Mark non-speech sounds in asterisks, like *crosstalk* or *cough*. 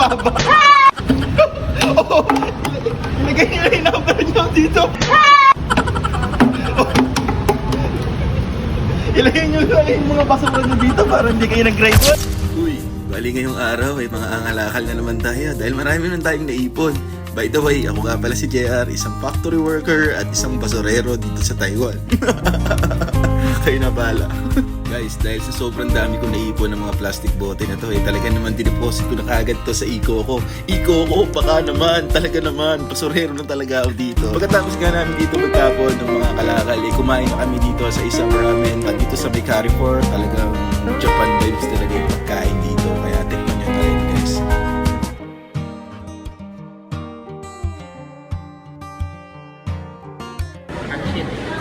Baba? *laughs* oh, ilagay nyo yung number nyo dito. *laughs* Ilagay nyo lang yung mga basura nyo dito para hindi kayo nag-grind. Uy, bali ngayong araw ay mga angalakal na naman tayo dahil marami naman tayong naipon. By the way, ako nga pala si JR, isang factory worker at isang basurero dito sa Taiwan. *laughs* kayo na pala. Guys, dahil sa sobrang dami kong naipon ng mga plastic bote na to, eh, talaga naman dineposit ko na kaagad to sa iko ko. Iko ko, baka naman, talaga naman, pasurero na talaga ako dito. Pagkatapos nga namin dito magtapon ng mga kalakal, eh, kumain na kami dito sa isang ramen. At dito sa may Carrefour, talagang Japan vibes talaga yung pagkain dito. Kaya tingnan nyo guys. Actually,